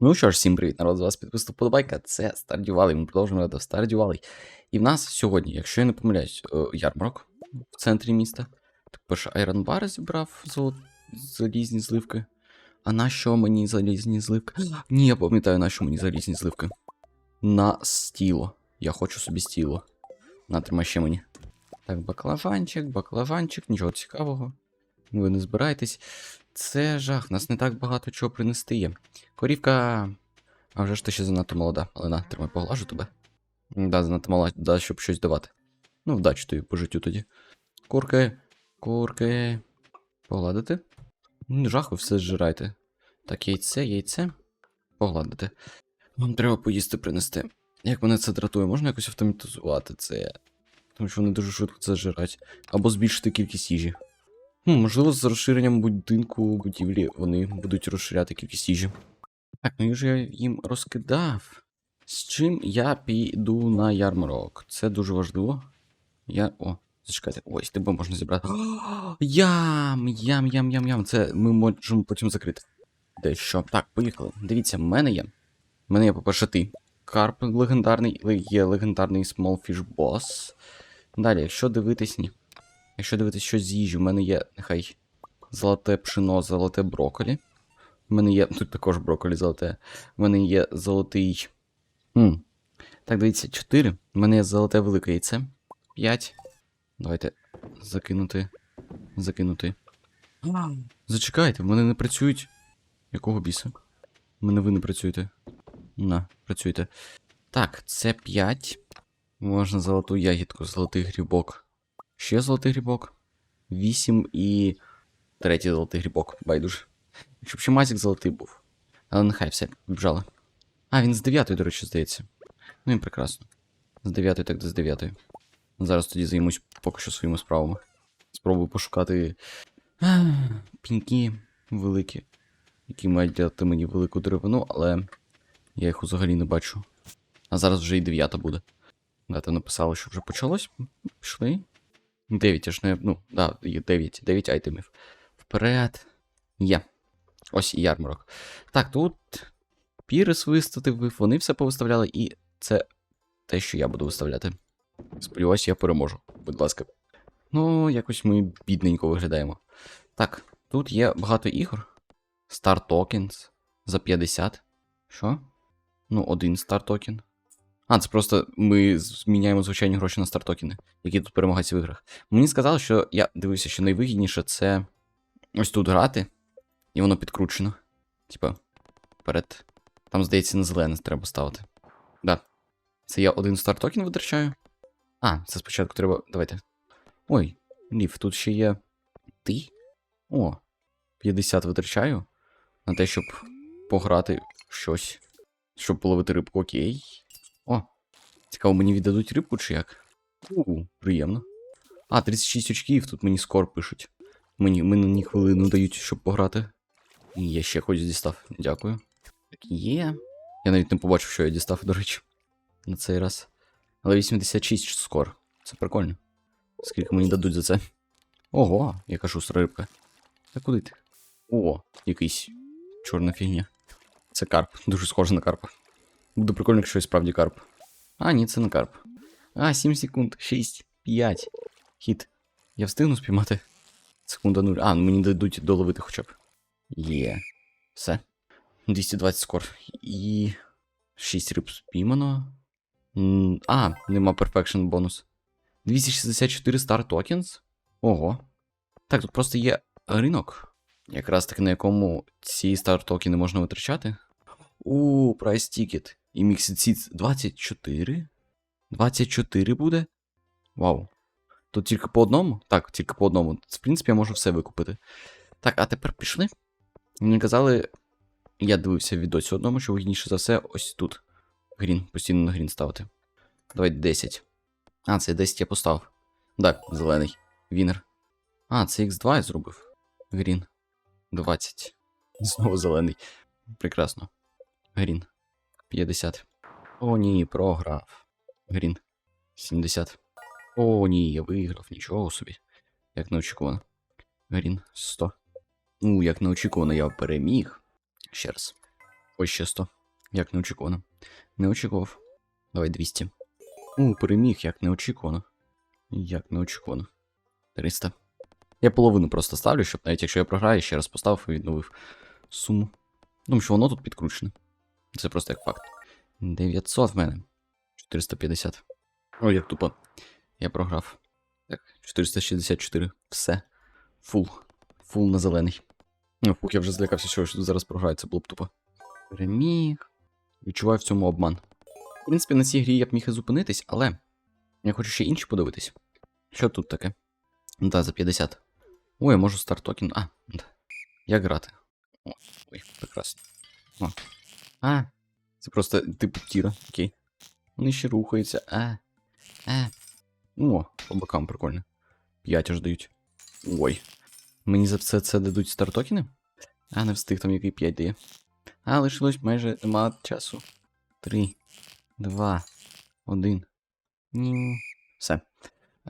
Ну що ж, всім привіт, народ, з вас підписав подобайка. Це Stardew Valley, ми продовжуємо грати в Stardew. І в нас сьогодні, якщо я не помиляюсь, е, ярмарок в центрі міста. Так, перше Bar зібрав залізні зливки. А на що мені залізні зливки? Ні, я пам'ятаю, на що мені залізні зливки. На стіло. Я хочу собі стіло. На, тримай ще мені. Так, баклажанчик, баклажанчик, нічого цікавого. Ви не збираєтесь. Це жах, нас не так багато чого принести є. Корівка. А вже ж ти ще занадто молода, але на, тримай, поглажу тебе. Да, занадто мала, да, щоб щось давати. Ну, вдачі тобі по життю тоді. Курки, курки. Погладити? Жах, ви все зжираєте. Так, яйце, яйце. Погладити. Вам треба поїсти принести. Як мене це дратує, можна якось автоматизувати це? Тому що вони дуже швидко це зжирають. Або збільшити кількість їжі. Можливо, з розширенням будинку будівлі вони будуть розширяти кількість їжі. Так, ну вже я їм розкидав. З чим я піду на ярмарок? Це дуже важливо. Я. О, зачекайте. Ось, тебе можна зібрати. О, ям! Ям, ям, ям, ям. Це ми можемо потім закрити. Дещо. Так, поїхали. Дивіться, в мене є. В мене є, по-перше, ти. Карп легендарний, є легендарний Smallfish Boss. Далі, якщо дивитись, ні. Якщо дивитись щось з їжі, в мене є, нехай золоте пшено, золоте брокколі. У мене є. Тут також брокколі золоте. У мене є золотий. М. Так, дивіться, 4. У мене є золоте велике яйце. 5. Давайте закинути. Закинути. Зачекайте, в мене не працюють. Якого біса? В мене ви не працюєте. На, працюйте. Так, це 5. Можна золоту ягідку, золотий грибок. Ще золотий грибок. 8 і. Третій золотий грибок, байдуже. Щоб ще мазик золотий був. Але нехай все, побіжали. А, він з 9, до речі, здається. Ну і прекрасно. З 9 так до з 9. Зараз тоді займусь поки що своїми справами. Спробую пошукати піньки великі, які мають дати мені велику деревину, але я їх взагалі не бачу. А зараз вже і 9 буде. Дата написала, що вже почалось. Пішли. 9, аж не. Ну, да, 9, 9 айтемів. Вперед. Є. Ось і ярмарок. Так, тут Пірис виставив, вони все повиставляли, і це те, що я буду виставляти. Сподіваюсь, я переможу. Будь ласка. Ну, якось ми бідненько виглядаємо. Так, тут є багато ігор. Star Tokens за 50. Що? Ну, один Star Token. А, це просто ми зміняємо звичайні гроші на стартокени, які тут перемагаються в іграх. Мені сказали, що я дивився, що найвигідніше це ось тут грати, і воно підкручено. Типа, перед. Там, здається, на зелене треба ставити. Да. Це я один стартокен витрачаю. А, це спочатку треба. Давайте. Ой, Лів, тут ще є. Ти? О, 50 витрачаю на те, щоб пограти в щось. Щоб половити рибку, окей. Цікаво, мені віддадуть рибку чи як? У, приємно. А, 36 очків, тут мені скор пишуть. Мені, мені хвилину дають, щоб пограти. І я ще хоч дістав. Дякую. Так, є. Я навіть не побачив, що я дістав, до речі. На цей раз. Але 86 скор. Це прикольно. Скільки мені дадуть за це? Ого, яка шустра рибка. Та куди ти? О, якийсь чорна фігня. Це карп, дуже схоже на карпа. Буде прикольно, якщо і справді карп. А, ні, це не карп. А, 7 секунд, 6, 5. Хіт. Я встигну спіймати. Секунда 0. А, ну мені дадуть доловити хоча б. Є. Все. 220 скор. І. 6 риб спіймано. А, нема перфекшн бонус. 264 Star Tokens. Ого. Так, тут просто є ринок. Якраз таки на якому ці Star токени можна витрачати. У, прайс тікет. І Mixed Seeds 24? 24 буде? Вау. Тут тільки по одному? Так, тільки по одному. В принципі, я можу все викупити. Так, а тепер пішли. Мені казали, я дивився відосі одному, що вигідніше за все ось тут. Грін, постійно на грін ставити. Давай 10. А, це 10 я поставив. Так, зелений. Вінер. А, це X2 я зробив. Грін. 20. Знову зелений. Прекрасно. Грін. 50. О, ні, програв. Грін. 70. О, ні, я виграв, нічого собі. Як неочікувано. Грін 100. Ну, як неочікувано, я переміг. Ще раз. Ось ще 100. Як неочікувано. Не очікував. Давай 200. У, переміг, як неочікувано. Як неочікувано. 300. Я половину просто ставлю, щоб навіть якщо я програю, ще раз поставив і відновив суму. Тому що воно тут підкручене. Це просто як факт. 900 в мене. 450. Ой, як тупо. Я програв. Так, 464. Все. Фул. Фул на зелений. Ну, фух, я вже злякався, що зараз програю, це було б тупо. Переміг. Відчуваю в цьому обман. В принципі, на цій грі я б міг і зупинитись, але я хочу ще інші подивитись. Що тут таке? Ну та, за 50. Ой, я можу старт токен. А, да. як грати? О, ой, прекрасно. О. А. Це просто типу тіра, окей. Вони ще рухаються. А. А. О, по бокам прикольно. 5 аж дають. Ой. Мені за все це дадуть стартокени? А, не встиг там який 5 дає. А, лишилось майже нема часу. 3, 2, 1. Ні. Все.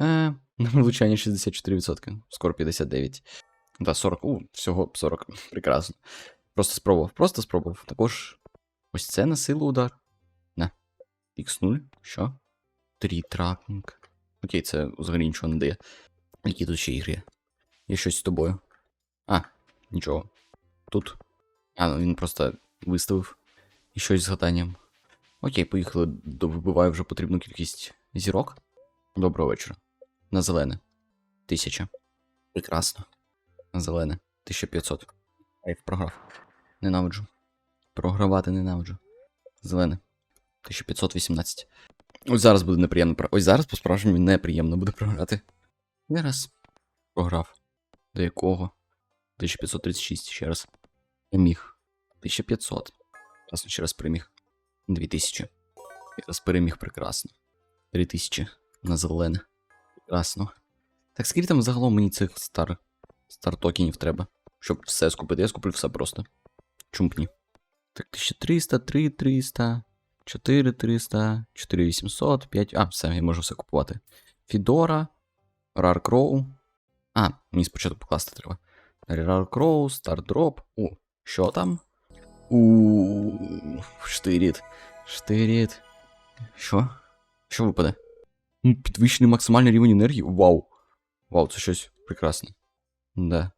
Е, влучання 64%. Скоро 59. Да, 40. У, всього 40. Прекрасно. Просто спробував. Просто спробував. Також ось це на силу удар. На. X0. Що? 3 тракінг. Окей, це взагалі нічого не дає. Які тут ще ігри є? Щось з тобою. А, нічого. Тут. А, ну він просто виставив. І щось з гаданням. Окей, поїхали. Вибиваю вже потрібну кількість зірок. Доброго вечора. На зелене. Тисяча. Прекрасно. На зелене. 1500. Айф програв. Ненавиджу. Програвати ненавиджу. Зелене. 1518. Ось зараз буде неприємно. Ось зараз по-справжньому неприємно буде програти. Я раз. Програв. До якого? 1536 ще раз. Я міг. 1500. Класно, ще раз переміг. 2000. Я раз переміг прекрасно. 3000. На зелене. Прекрасно. Так скільки там загалом мені цих стар... стар токенів треба? Щоб все скупити. Я скуплю все просто. Чому б ні? Так, 1300, 3300, 4300, 4800, 5. А, все, я можу все купувати. Фідора, Рар Кроу. А, мені спочатку покласти треба. Рар Кроу, Стардроп. О, що там? У штиріт. Штиріт. Що? Що випаде? М, Підвищений максимальний рівень енергії? Вау. Вау, це щось прекрасне. Да.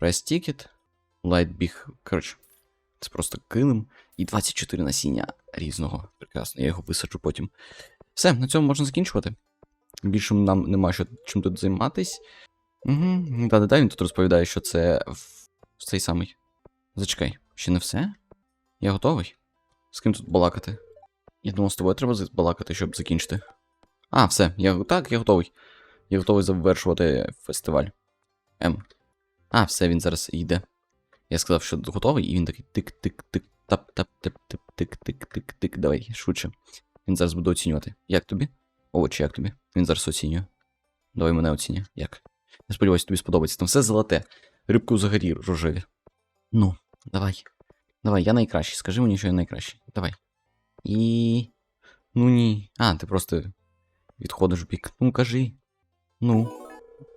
Price Ticket. Light Big. Коротше, Це просто килим. І 24 насіння різного. Прекрасно, я його висаджу потім. Все, на цьому можна закінчувати. Більше нам нема що чим тут займатись. Угу. Да, да, він тут розповідає, що це в в цей самий. Зачекай, ще не все? Я готовий? З ким тут балакати? Я думав, з тобою треба балакати, щоб закінчити. А, все, я так, я готовий. Я готовий завершувати фестиваль. М. А, все, він зараз йде. Я сказав, що готовий, і він такий тик-тик-тик, тап-тап-тип-тик-тик-тик-тик. Давай, швидше. Він зараз буде оцінювати. Як тобі? Овочі, як тобі? Він зараз оцінює. Давай мене оцінює. Як? Я сподіваюся, тобі сподобається. Там все золоте. Рибки взагалі рожеві. Ну, давай. Давай, я найкращий. Скажи мені, що я найкращий. Давай. І. Ну ні. А, ти просто відходиш в бік. Ну, кажи. Ну.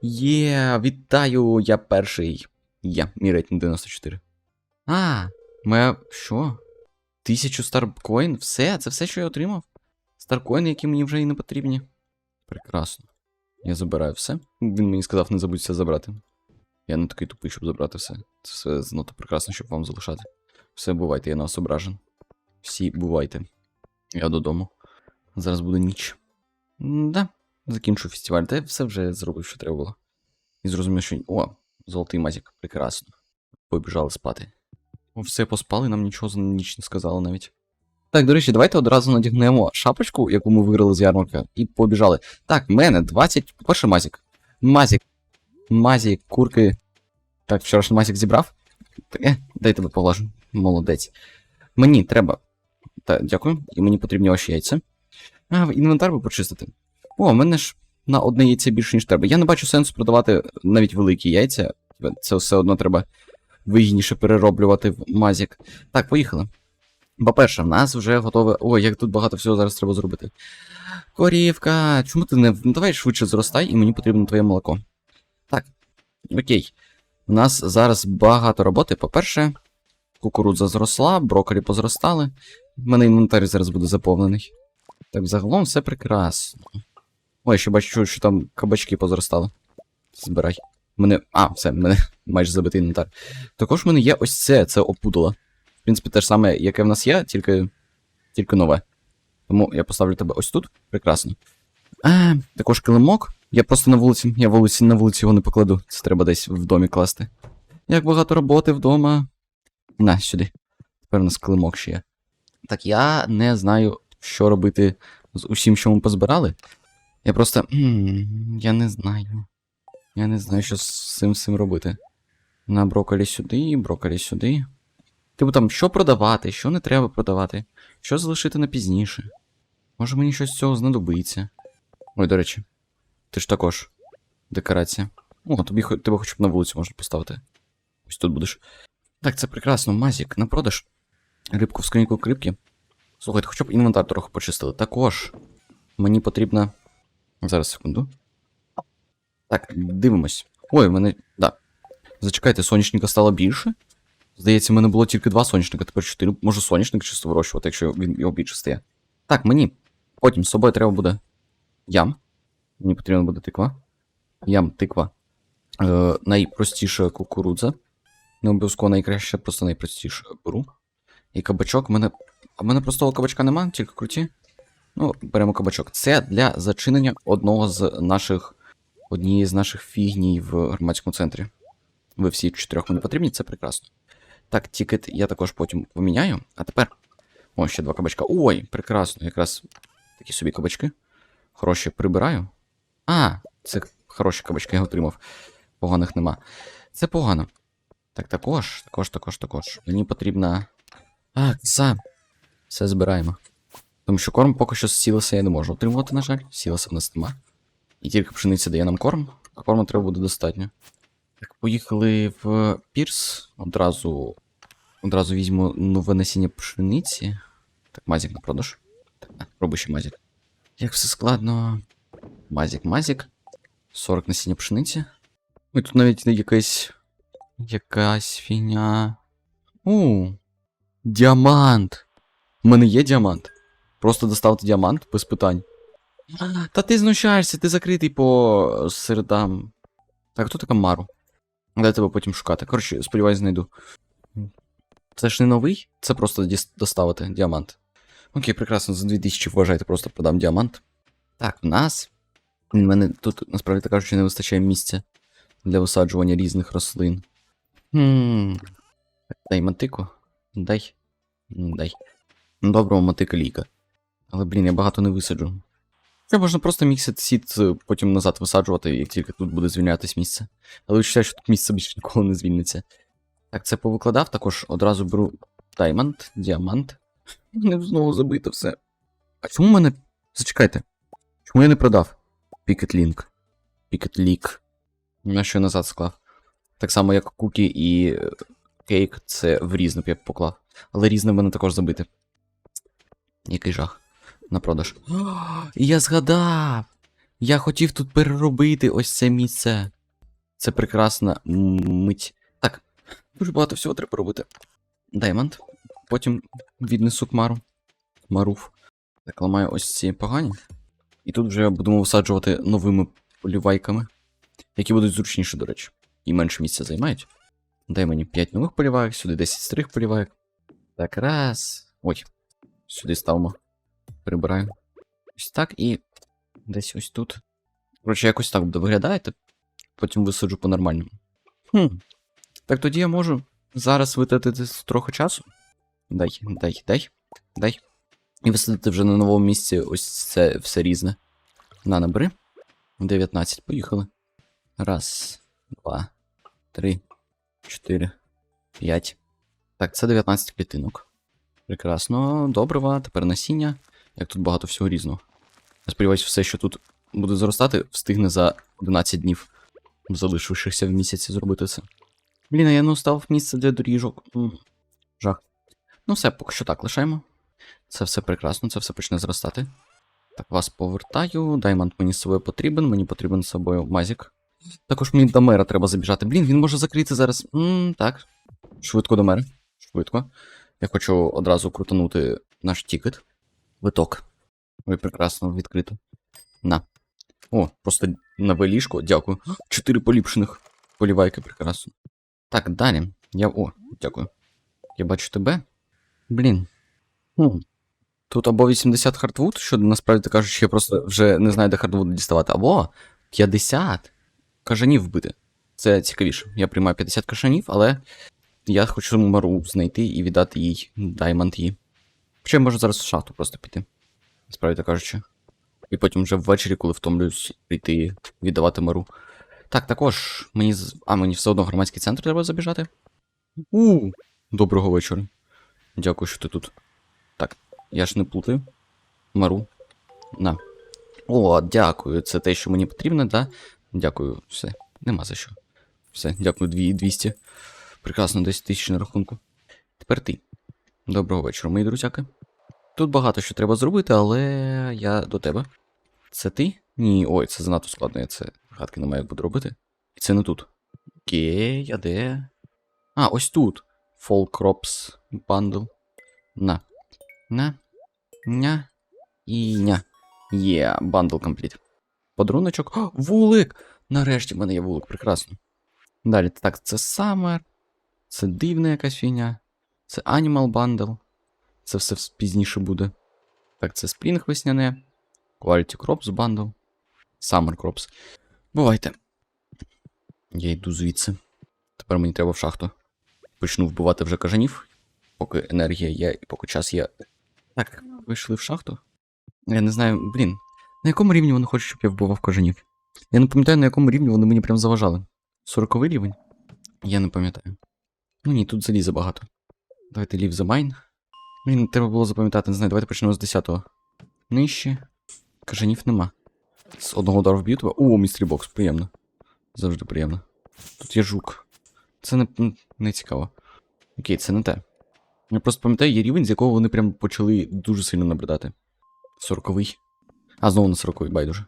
Є, вітаю, я перший. Я, мій рейтинг 94. А, моя. Що? Тисячу старкоін? Все, це все, що я отримав? Старкоїни, які мені вже і не потрібні. Прекрасно. Я забираю все. Він мені сказав, не забудь все забрати. Я не такий тупий, щоб забрати все. Це все занадто прекрасно, щоб вам залишати. Все, бувайте, я на вас ображен. Всі бувайте. Я додому. Зараз буде ніч. Да, закінчу фестиваль. Та я все вже зробив, що треба було. І зрозумів, що. О, золотий мазік, прекрасно. Побіжали спати. Все поспали, нам нічого за ніч не сказали навіть. Так, до речі, давайте одразу надягнемо шапочку, яку ми виграли з ярмарка, і побіжали. Так, в мене 20. По-перше, мазік. Мазік. Мазік, курки. Так, вчорашній мазік зібрав. Е, дай тебе поглажу. Молодець. Мені треба. Так, дякую. І мені потрібні ваші яйця. А, інвентар би почистити. О, в мене ж на одне яйце більше, ніж треба. Я не бачу сенсу продавати навіть великі яйця. Це все одно треба вигідніше перероблювати в мазік. Так, поїхали. По-перше, в нас вже готове. Ой, як тут багато всього зараз треба зробити. Корівка, чому ти не. Ну, давай швидше зростай, і мені потрібно твоє молоко. Так. Окей. У нас зараз багато роботи. По-перше, Кукурудза зросла, брокколі позростали. У мене інвентар зараз буде заповнений. Так, загалом все прекрасно. Ой, ще бачу, що там кабачки позростали. Збирай. Мене. А, все, мене майже забитий інвентар. Також в мене є ось це, це опудало. В принципі, те ж саме, яке в нас є, тільки, тільки нове. Тому я поставлю тебе ось тут. Прекрасно. А, також килимок. Я просто на вулиці. Я вулиці на вулиці його не покладу. Це треба десь в домі класти. Як багато роботи вдома. На, сюди. Тепер у нас килимок ще є. Так я не знаю, що робити з усім, що ми позбирали. Я просто. Я не знаю. Я не знаю, що з цим всім робити. На брокколі сюди, брокколі сюди. Типу там, що продавати, що не треба продавати, що залишити на пізніше. Може мені щось з цього знадобиться. Ой, до речі, ти ж також декорація. О, тобі тебе хоча б на вулиці можна поставити. Ось тут будеш. Так, це прекрасно, Мазік, на продаж. Рибку в скриньку крипки. Слухайте, хоча б інвентар трохи почистили. Також мені потрібно. Зараз секунду. Так, дивимось. Ой, в мене. Да. Зачекайте, сонячника стало більше. Здається, в мене було тільки два соняшника, тепер чотири. Можу соняшник чисто вирощувати, якщо він його більше стає. Так, мені. Потім з собою треба буде ям. Мені потрібна буде тиква. Ям, тиква. Е, найпростіша кукурудза. Не обов'язково найкраще, просто найпростіше беру. І кабачок в мене. А в мене простого кабачка нема, тільки круті. Ну, беремо кабачок. Це для зачинення одного з наших. Однієї з наших фігній в громадському центрі. Ви всі чотирьох мені потрібні, це прекрасно. Так, тікет я також потім поміняю. А тепер. О, ще два кабачка. Ой, прекрасно. Якраз такі собі кабачки. Хороші прибираю. А, це хороші кабачки я отримав. Поганих нема. Це погано. Так, також, також, також, також. Мені потрібна. А, кса. Все збираємо. Тому що корм поки що з сілеса я не можу отримувати, на жаль. Сілеса в нас нема. І тільки пшениця дає нам корм, а корму треба буде достатньо. Так, поїхали в Пірс. Одразу. Одразу візьму нове насіння пшениці. Так, мазік на продаж. Так, а, ще мазік. Як все складно. Мазік, мазік. 40 насіння пшениці. Ой, тут навіть якась. Якась фігня. У. Діамант. У мене є діамант. Просто доставити діамант без питань. Та ти знущаєшся, ти закритий по середам. Так, хто така Мару? Де тебе потім шукати? Коротше, сподіваюсь, знайду. Це ж не новий, це просто доставити діамант. Окей, прекрасно, за 2000 вважайте, просто продам діамант. Так, в нас. У мене тут, насправді так кажучи, не вистачає місця для висаджування різних рослин. Хм. Дай мотику. Дай. Дай. Доброго мотика ліка. Але, блін, я багато не висаджу. Це можна просто міксит сіт е, потім назад висаджувати, як тільки тут буде звільнятись місце. Але вважаю, що тут місце більше ніколи не звільниться. Так, це повикладав, також одразу беру даймонд, діамант. Не знову забито все. А чому в мене. Зачекайте. Чому я не продав? Picket Link. Picket Leak. На що я назад склав. Так само, як кукі і е, кейк, це в різне б я поклав. Але різне в мене також забите. Який жах. На продаж. Я згадав! Я хотів тут переробити ось це місце. Це прекрасна мить. Так, дуже багато всього треба робити. Даймонд. Потім віднесу Кмару. Маруф. Так, ламаю ось ці погані. І тут вже будемо висаджувати новими полівайками, які будуть зручніші, до речі. І менше місця займають. Дай мені 5 нових полівайок, сюди 10 старих полівайок. Так, раз. Ой. Сюди ставимо. Прибираю. Ось так і десь ось тут. Коротше, якось так буде виглядає, потім висаджу по-нормальному. Хм. Так тоді я можу зараз витратити трохи часу. Дай, дай, дай, дай. І висадити вже на новому місці ось це все різне. На, набери. 19, поїхали. Раз, два, три, чотири, п'ять. Так, це 19 клітинок. Прекрасно, добрива, тепер насіння. Як тут багато всього різного. Я сподіваюся, все, що тут буде зростати, встигне за 11 днів, залишившихся в місяці зробити це. Блін, а я не устав місце для доріжок. Жах. Ну все, поки що так лишаємо. Це все прекрасно, це все почне зростати. Так, вас повертаю. Даймонд мені з собою потрібен, мені потрібен з собою мазік. Також мені до мера треба забіжати. Блін, він може закрити зараз. М, так. Швидко до мера. швидко. Я хочу одразу крутанути наш тікет. Виток. Ой, прекрасно, відкрито. На. О, просто нове ліжко, дякую. Чотири поліпшених. Полівайки, прекрасно. Так, далі. Я. О, дякую. Я бачу тебе. Блін. Хм. Тут або 80 хардвуд, що насправді кажучи, я просто вже не знаю, де хардвуд діставати, або 50 кажанів вбити. Це цікавіше. Я приймаю 50 кажанів, але я хочу Мару знайти і віддати їй даймонд їй. Хоча я можу зараз в шахту просто піти. Насправді кажучи. І потім вже ввечері, коли втомлююсь, прийти віддавати Мару. Так, також мені. А, мені все одно громадський центр треба забіжати. У, доброго вечора. Дякую, що ти тут. Так, я ж не плутаю. Мару. На. О, дякую. Це те, що мені потрібно, да? Дякую, все. Нема за що. Все, дякую, 200. Прекрасно, 10 тисяч на рахунку. Тепер ти. Доброго вечора, мої друзяки. Тут багато що треба зробити, але я до тебе. Це ти? Ні, ой, це занадто складно, я це гадки не маю, як буду робити. І це не тут. Окей, а де? А, ось тут. Fall Crops Bundle. На. На. Ня. І ня. Є, бандл компліт. Подаруночок. О, вулик! Нарешті в мене є вулик, прекрасно. Далі, так, це Summer. Це дивна якась фігня. Це Animal Bundle. Це все пізніше буде. Так, це Spring весняне. Quality Crops Bundle. Summer Crops. Бувайте. Я йду звідси. Тепер мені треба в шахту. Почну вбивати вже кажанів, поки енергія є і поки час є. Так, вийшли в шахту. Я не знаю, блін. На якому рівні вони хочуть, щоб я вбивав кажанів? Я не пам'ятаю, на якому рівні вони мені прям заважали. 40 рівень? Я не пам'ятаю. Ну ні, тут заліза багато. Давайте leave the mine. Блін, треба було запам'ятати, не знаю, давайте почнемо з 10-го. Нижче. Кажанів нема. З одного удару вб'ю тебе. О, містрі бокс, приємно. Завжди приємно. Тут є жук. Це не, не цікаво. Окей, це не те. Я просто пам'ятаю, є рівень, з якого вони прям почали дуже сильно набридати. Сороковий. А, знову на сороковий, байдуже.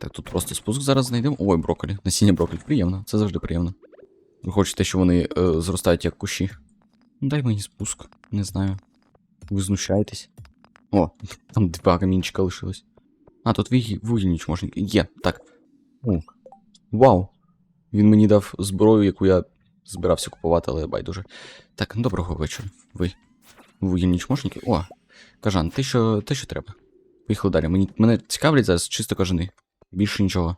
Так, тут просто спуск зараз знайдемо. Ой, брокколі. Насіння брокколі. Приємно, це завжди приємно. Хочете, що вони е, зростають як кущі. Ну, Дай мені спуск, не знаю. Ви знущаєтесь. О, там два камінчика лишилось. А, тут вугі- вугільні чможники. Є, так. О. Вау. Він мені дав зброю, яку я збирався купувати, але байдуже. Так, доброго вечора. Ви. Вугільні чмошники. О, кажан, те, що, те, що треба. Поїхали далі. Мені, мене цікавлять зараз чисто кажани. Більше нічого.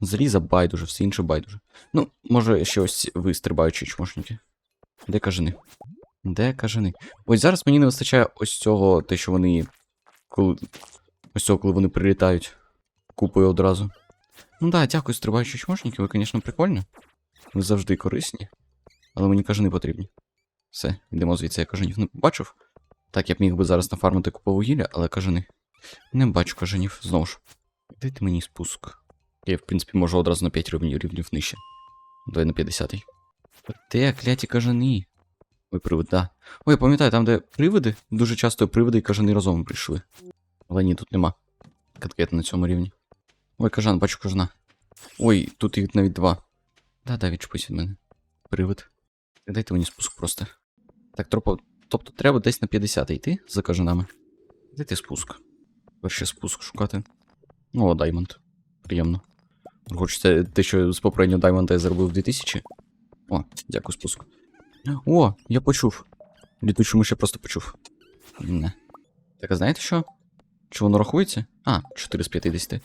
Заліза байдуже, все інше байдуже. Ну, може, ще ось ви стрибаючі чмошники. Де кажани? Де кажани? Ось зараз мені не вистачає ось цього, те, що вони. Коли... Ось цього, коли вони прилітають купою одразу. Ну да, дякую, стрибаючі чмошники, ви, звісно, прикольні. Ви завжди корисні. Але мені кажани потрібні. Все, йдемо звідси, я кажанів не побачив. Так, я б міг би зараз нафармити купу вугілля, але кажани. Не бачу кажанів, знову ж. Дайте мені спуск. Я, в принципі, можу одразу на 5 рівнів, рівнів нижче. Давай на 50. Де кляті кажани? Ой, привид, да. Ой, пам'ятаю, там, де привиди, дуже часто привиди і кажани разом прийшли. Але ні, тут нема. Конкретно на цьому рівні. Ой, кажан, бачу кажана. Ой, тут їх навіть два. Да-да, відчепись від мене. Привид. Дайте мені спуск просто. Так, тропо. Тобто треба десь на 50 йти за кажанами. Дайте спуск. Перший спуск шукати. О, даймонд. Приємно. Хочеться те, що з попереднього даймонда я заробив 2000. О, дякую, спуск. О, я почув. Літучу миш я просто почув. Не. Так, а знаєте що? Чи воно рахується? А, 4 з 50.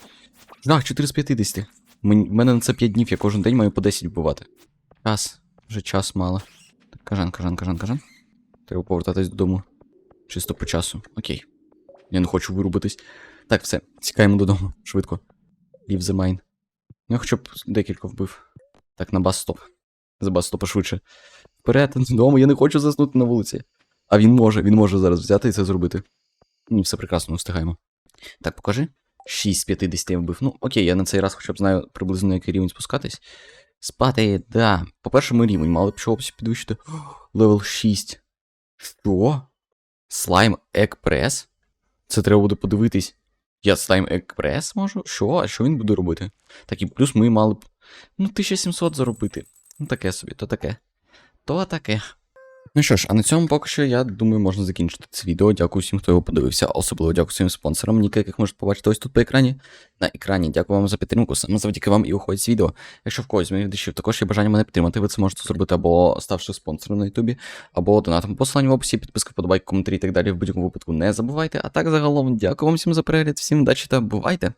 Так, 4 з 50. Мен- мене на це 5 днів, я кожен день маю по 10 вбивати. Час. Вже час мало. Так, кажан, кажан, кажан, кажан. Треба повертатись додому. Чисто по часу. Окей. Я не хочу вирубитись. Так, все, тікаємо додому. Швидко. Leave the mine. Я хоча б декілька вбив. Так, на бас стоп. За бас стопа. Вперед, додому, я не хочу заснути на вулиці. А він може, він може зараз взяти і це зробити. Ні, все прекрасно, встигаємо. Так, покажи. 6 з 50 я вбив. Ну, окей, я на цей раз хоча б знаю приблизно на який рівень спускатись. Спати, да. По першому рівень, мали б чого підвищити. Левел 6. Що? Слайм Екпрес? Це треба буде подивитись. Я слайм Екпрес можу? Що? А що він буде робити? Так, і плюс ми мали б. Ну, 1700 заробити. Ну, таке собі, то таке. То таке. Ну що ж, а на цьому поки що я думаю, можна закінчити це відео. Дякую всім, хто його подивився. Особливо дякую своїм спонсорам, ніки, яких можете побачити ось тут по екрані. На екрані. Дякую вам за підтримку. Саме завдяки вам і уходить з відео. Якщо в когось з моїх душів також є бажання мене підтримати, ви це можете зробити або ставши спонсором на Ютубі, або донатом по посиланню в описі, підписка, вподобайки, коментарі і так далі. В будь-якому випадку не забувайте. А так загалом, дякую вам всім за перегляд, всім удачі та бувайте!